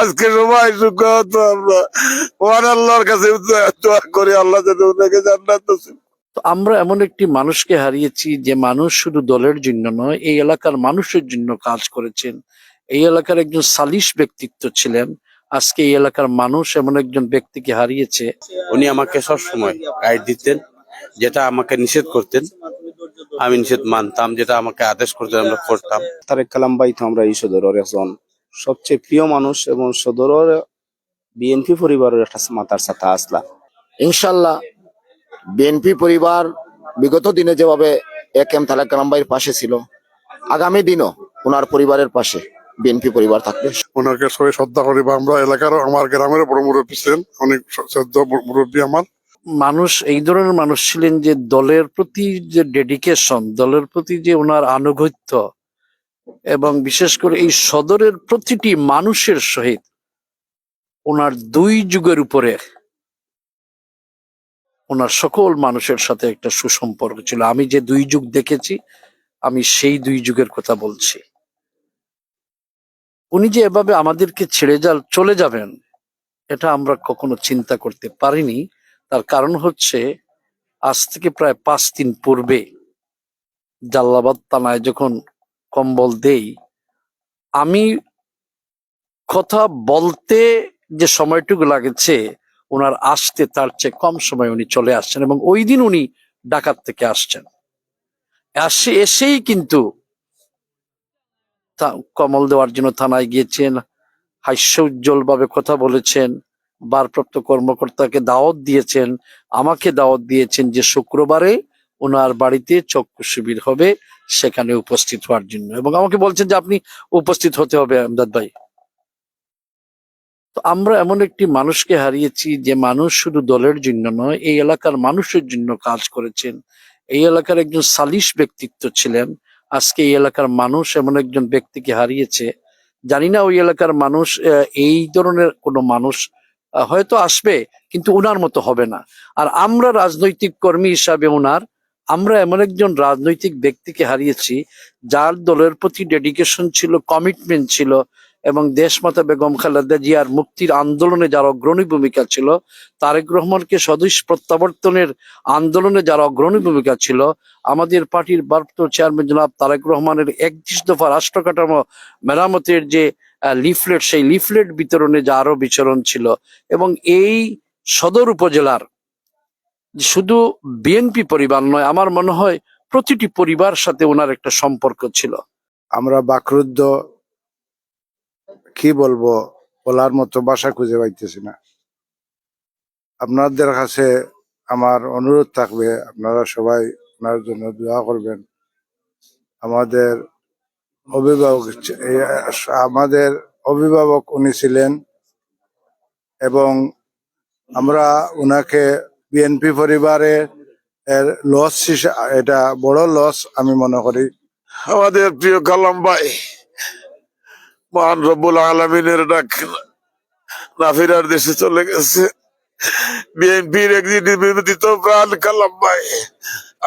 আজকে সবাই সুখ হতো আমরা। ওয়ান আল্লাহর কাছে দোয়া করি আল্লাহ যাতে ওনাকে জান্নাত নসিব আমরা এমন একটি মানুষকে হারিয়েছি যে মানুষ শুধু দলের জন্য নয় এই এলাকার মানুষের জন্য কাজ করেছেন। এই এলাকার একজন সালিশ ব্যক্তিত্ব ছিলেন। আজকে এই এলাকার মানুষ এমন একজন ব্যক্তিকে হারিয়েছে। উনি আমাকে সবসময় গাইড দিতেন যেটা আমাকে নিষেধ করতেন। আমি নিষেধ মানতাম যেটা আমাকে আদেশ করতেন আমরা করতাম। তারেক কালাম ভাই তো আমরা এই একজন। সবচেয়ে প্রিয় মানুষ এবং সদরের বিএনপি পরিবারের একটা মাতার সাথে আসলা ইনশাল্লাহ বিএনপি পরিবার বিগত দিনে যেভাবে এক এম তালেক কালাম ভাইয়ের পাশে ছিল আগামী দিনও ওনার পরিবারের পাশে বিএনপি পরিবার থাকবে। ওনাকে সবাই শ্রদ্ধা করি বা আমরা এলাকার আমার গ্রামের বড় মুরব্বী ছিলেন অনেক শ্রদ্ধা মুরব্বী আমার। মানুষ এই ধরনের মানুষ ছিলেন যে দলের প্রতি যে ডেডিকেশন দলের প্রতি যে ওনার আনুগত্য এবং বিশেষ করে এই সদরের প্রতিটি মানুষের সহিত ওনার দুই যুগের উপরে ওনার সকল মানুষের সাথে একটা সুসম্পর্ক ছিল। আমি যে দুই যুগ দেখেছি, আমি সেই দুই যুগের কথা বলছি। উনি যে এভাবে আমাদেরকে ছেড়ে যা, চলে যাবেন, এটা আমরা কখনো চিন্তা করতে পারিনি। তার কারণ হচ্ছে, আজ থেকে প্রায় পাঁচ দিন পূর্বে জাল্লাবাদ থানায় যখন কম্বল দেই, আমি কথা বলতে যে সময়টুকু লাগেছে, ওনার আসতে তার চেয়ে কম সময় উনি চলে আসছেন এবং ওই দিন উনি ডাকাত থেকে আসছেন। আসে, এসেই কিন্তু কমল দেওয়ার জন্য থানায় গিয়েছেন হাস্য উজ্জ্বল ভাবে কথা বলেছেন, ভারপ্রাপ্ত কর্মকর্তাকে দাওয়াত দিয়েছেন, আমাকে দাওয়াত দিয়েছেন যে শুক্রবারে ওনার বাড়িতে চক্ষু শিবির হবে, সেখানে উপস্থিত হওয়ার জন্য। এবং আমাকে বলছেন যে আপনি উপস্থিত হতে হবে, আমদাদ ভাই। তো আমরা এমন একটি মানুষকে হারিয়েছি যে মানুষ শুধু দলের জন্য নয়, এই এলাকার মানুষের জন্য কাজ করেছেন। এই এলাকার একজন সালিশ ব্যক্তিত্ব ছিলেন। আজকে এই এলাকার মানুষ এমন একজন ব্যক্তিকে হারিয়েছে। জানি না ওই এলাকার মানুষ এই ধরনের কোনো মানুষ হয়তো আসবে, কিন্তু ওনার মতো হবে না। আর আমরা রাজনৈতিক কর্মী হিসাবে ওনার আমরা এমন একজন রাজনৈতিক ব্যক্তিকে হারিয়েছি, যার দলের প্রতি ডেডিকেশন ছিল কমিটমেন্ট ছিল এবং দেশমাতা বেগম খালেদা জিয়ার মুক্তির আন্দোলনে যার অগ্রণী ভূমিকা ছিল, তারেক রহমানকে স্বদেশ প্রত্যাবর্তনের আন্দোলনে যার অগ্রণী ভূমিকা ছিল, আমাদের পার্টির ভারপ্রাপ্ত চেয়ারম্যান জনাব তারেক রহমানের একত্রিশ দফা রাষ্ট্র কাঠামো মেরামতের যে লিফলেট সেই লিফলেট বিতরণে যা বিচরণ ছিল এবং এই সদর উপজেলার শুধু বিএনপি পরিবার নয়, আমার মনে হয় প্রতিটি পরিবার সাথে ওনার একটা সম্পর্ক ছিল। আমরা বাকরুদ্ধ, কি বলব, বলার মতো বাসা খুঁজে পাইতেছি না। আপনাদের কাছে আমার অনুরোধ থাকবে, আপনারা সবাই ওনার জন্য দোয়া করবেন। আমাদের অভিভাবক আমাদের অভিভাবক উনি ছিলেন এবং আমরা ওনাকে বিএনপি পরিবারে এর লস এটা বড় লস আমি মনে করি। আমাদের প্রিয় কালাম ভাই, মহান রব্বুল আলমিনের ডাক নাফিরার দেশে চলে গেছে। বিএনপির একদিন নিবেদিত প্রাণ কালাম ভাই।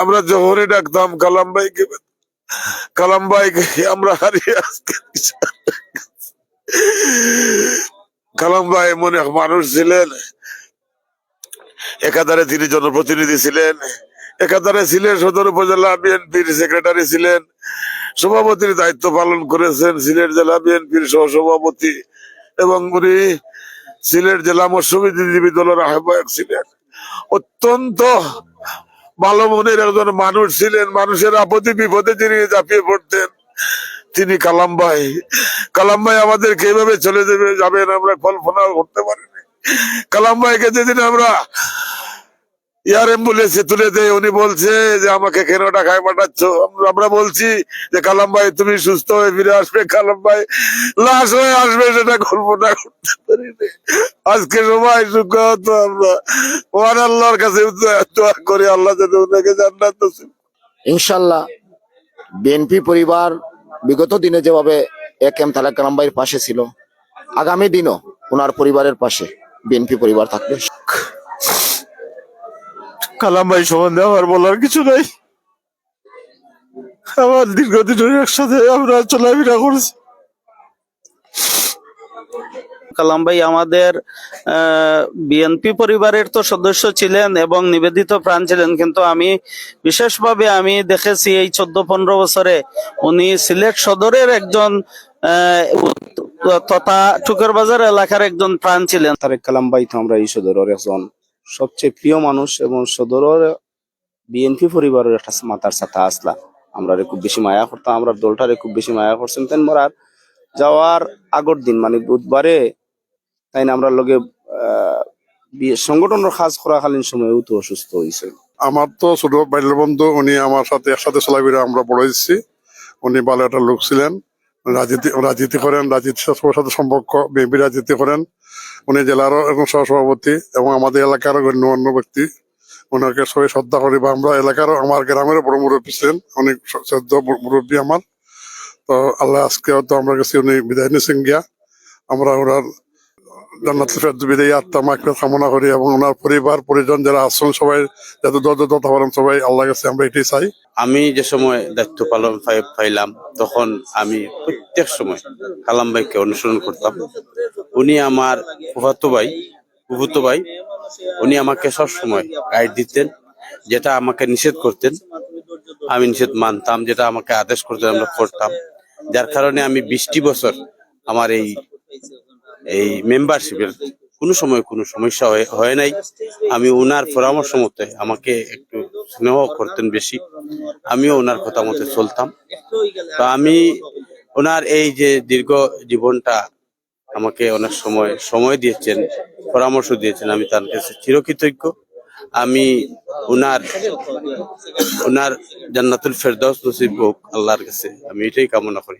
আমরা যখনই ডাকতাম, কালাম ভাইকে। কালাম ভাইকে আমরা হারিয়ে আজকে কালাম ভাই এক মানুষ ছিলেন। একাধারে তিনি জনপ্রতিনিধি ছিলেন, একাধারে ছিলেন সদর উপজেলা বিএনপির সেক্রেটারি ছিলেন, সভাপতির দায়িত্ব পালন করেছেন সিলেট জেলা বিএনপির সহসভাপতি এবং উনি সিলেট জেলা মৎস্যজীবী দলের আহ্বায়ক ছিলেন। অত্যন্ত ভালো মনের একজন মানুষ ছিলেন, মানুষের আপদে বিপদে তিনি ঝাঁপিয়ে পড়তেন, তিনি কালাম ভাই। কালাম ভাই আমাদের কীভাবে চলে যাবে, যাবেন, আমরা কল্পনা করতে পারিনি। কালাম ভাইকে যেদিন আমরা এয়ার অ্যাম্বুলেন্সে তুলে দেয় উনি বলছে যে, আমাকে কেন ঢাকায় পাঠাচ্ছ? আমরা- বলছি যে কালাম ভাই তুমি সুস্থ হয়ে ফিরে আসবে কালাম ভাই লাশ হয়ে আসবে, সেটা কল্পনা করতে পারিনি। আজকে সবাই সুখ হতো আমরা। ওয়ান আল্লাহর কাছে দোয়া করি, আল্লাহ যাতে ওনাকে জান্নাত ইনশাল্লাহ বিএনপি পরিবার বিগত দিনে যেভাবে এক এম তালেক কালাম ভাইয়ের পাশে ছিল, আগামী দিনও ওনার পরিবারের পাশে। বিএনপি পরিবার থাকবে। কালাম ভাই সম্বন্ধে আমার বলার কিছু নাই। আমার দীর্ঘদিন একসাথে আমরা চলাফেরা করছি। কালাম ভাই আমাদের বিএনপি পরিবারের তো সদস্য ছিলেন এবং নিবেদিত প্রাণ ছিলেন কিন্তু আমি বিশেষভাবে আমি দেখেছি এই চোদ্দ পনেরো বছরে উনি সিলেট সদরের একজন আহ, তথা টুকের বাজার এলাকার একজন প্রাণ ছিলেন। তারেক কালাম ভাই তো আমরা এই সদরের একজন সবচেয়ে প্রিয় মানুষ এবং সদরের বিএনপি পরিবারের একটা মাতার সাথা আসলা। আমরা খুব বেশি মায়া করতাম আমরা দলটারে খুব বেশি মায়া করছেন। তেন মরার যাওয়ার আগর দিন মানে বুধবারে তাই না আমরা লগে সংগঠনের কাজ করাকালীন সময়েও তো অসুস্থ হয়েছে আমার তো ছোট বাইরের বন্ধু উনি আমার সাথে একসাথে চলাফেরা আমরা বড় হয়েছি। উনি ভালো একটা লোক ছিলেন। রাজনীতি রাজনীতি করেন রাজনীতির সবার সাথে সম্পর্ক, বিএনপি রাজনীতি করেন। উনি জেলারও এবং সহসভাপতি এবং আমাদের এলাকার গণ্যমান্য ব্যক্তি। ওনাকে সবাই শ্রদ্ধা করি বা আমরা এলাকারও আমার গ্রামের বড় মুরব্বী ছিলেন। অনেক শ্রদ্ধ মুরব্বী আমার। তো আল্লাহ আজকে তো আমরা গেছি, উনি বিদায় নিয়েছেন গিয়া আমরা ওনার কামনা করি এবং ওনার পরিবার, পরিজন যারা সবাই যাতে সবাই আমরা এটাই চাই। আমি যে সময় দায়িত্ব পালন পাইলাম, তখন আমি প্রত্যেক সময় কালাম ভাইকে অনুসরণ করতাম। উনি আমার ফুফাতো ভাই, ফুফুতো ভাই, উনি আমাকে সব সময় গাইড দিতেন, যেটা আমাকে নিষেধ করতেন। আমি নিষেধ মানতাম, যেটা আমাকে আদেশ করতেন, আমরা করতাম। যার কারণে আমি বিশটি বছর আমার এই এই মেম্বারশিপের কোনো সময় কোনো সমস্যা হয়ে- নাই। আমি ওনার পরামর্শ মতে আমাকে একটু স্নেহ করতেন বেশি। আমিও ওনার কথা মতে চলতাম। তো আমি ওনার এই যে দীর্ঘ জীবনটা আমাকে অনেক সময় সময় দিয়েছেন, পরামর্শ দিয়েছেন, আমি তার কাছে চিরকৃতজ্ঞ। আমি ওনার ওনার জান্নাতুল ফেরদাউস নসিব হোক, আল্লাহর কাছে আমি এটাই কামনা করি।